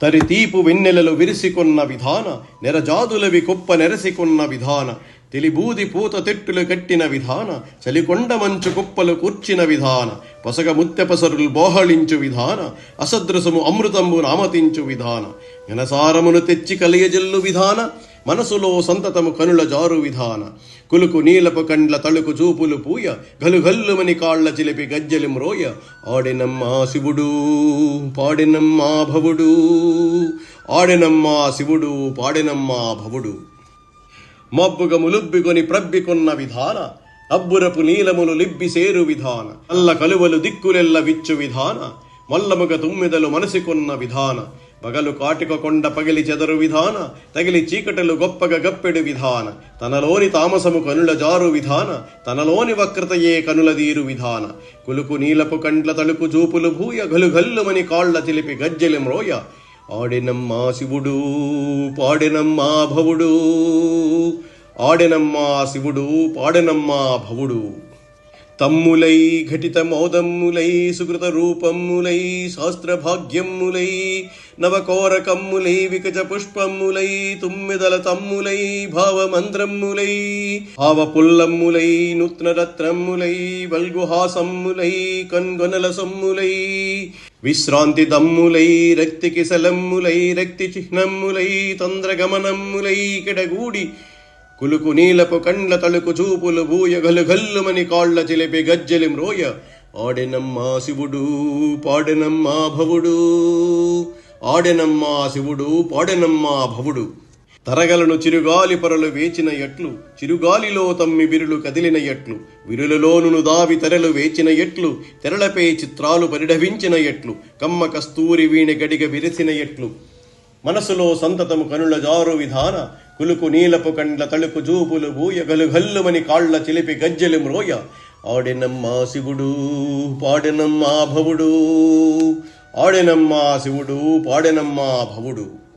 తరితీపు వెన్నెలలు విరిసికొన్న విధాన నెరజాదులవి కుప్ప నెరసికొన్న విధాన తెలిబూది పూత తెట్టులు కట్టిన విధాన చలికొండ మంచు కుప్పలు కూర్చిన విధాన పొసగ ముత్యపసరులు బోహళించు విధాన అసదృశము అమృతంబు నామతించు విధాన ఘనసారమును తెచ్చి కలియజల్లు విధాన మనసులో సంతతము కనుల జారు విధాన. కులుకు నీలపు కండ్ల తళుకు చూపులు పూయ. గలుగల్లుమని కాళ్ళ చిలిపి గజ్జలి మ్రోయ. ఆడినమ్మా శివుడు పాడినమ్మా భవుడు. ఆడినమ్మా శివుడు పాడినమ్మా భవుడు. మబ్బుగ ములుబ్బికొని ప్రబ్బికొన్న విధాన. అబ్బురపు నీలములు లిబ్బి సేరు విధాన. అల్ల కలువలు దిక్కులెల్ల విచ్చు విధాన. మల్లముగ తుమ్మిదలు మనసికొన్న విధాన. పగలు కాటిక కొండ పగిలి చెదరు విధాన తగిలి చీకటలు గొప్పగ గప్పెడు విధాన. తనలోని తామసము కనుల జారు విధాన తనలోని వక్రతయే కనులదీరు విధాన. కులుకు నీలపు కండ్ల తలుపు జూపులు భూయ గలుగల్లుమని కాళ్ళ చిలిపి గజ్జలి మ్రోయ. ఆడినమ్మా శివుడు పాడినమ్మా భవుడు. ఆడినమ్మా శివుడు పాడినమ్మా భవుడు. తమ్ములై ఘటిత మోదమ్ములై సుకృత రూపమ్ములై శాస్త్ర భాగ్యమ్ములై నవకోరకమ్ములై వికజ పుష్పమ్ములై తుమ్మిదల తమ్ములై భావమంత్రమ్ములై భావపుల్లమ్ములై పుల్లమ్ములై వల్గుహాసమ్ములై కన్గొనల సొమ్ములై విశ్రాంతి దమ్ములై రక్తి కిసలమ్ములై రక్తి చిహ్నమ్ములై తొంద్రగమనమ్ములై కిడగూడి కులుకు నీలపు కండ్ల తలుకు చూపులు బూయ గలుగల్లుమని కాళ్ళ చిలిపి గజ్జలి మ్రోయ. ఆడెనమ్మా శివుడు పాడెనమ్మా భవుడు. ఆడెనమ్మా శివుడు పాడెనమ్మా భవుడు. తరగలను చిరుగాలి పొరలు వేచిన ఎట్లు చిరుగాలిలో తమ్మి విరులు కదిలిన ఎట్లు విరులలోనును దావి తెరలు వేచిన ఎట్లు తెరలపై చిత్రాలు పరిఢవించిన ఎట్లు కమ్మ కస్తూరి వీణి గడిగ విరిసిన ఎట్లు. మనసులో సంతతము కనుల జారు విధాన కులుకు నీలపు కండ్ల తలుకు జూపులు బూయ గలుగల్లుమని కాళ్ళ చిలిపి గజ్జలి మ్రోయ. ఆడినమ్మా శివుడు పాడినమ్మా భవుడు. ఆడినమ్మా శివుడు పాడినమ్మా భవుడు.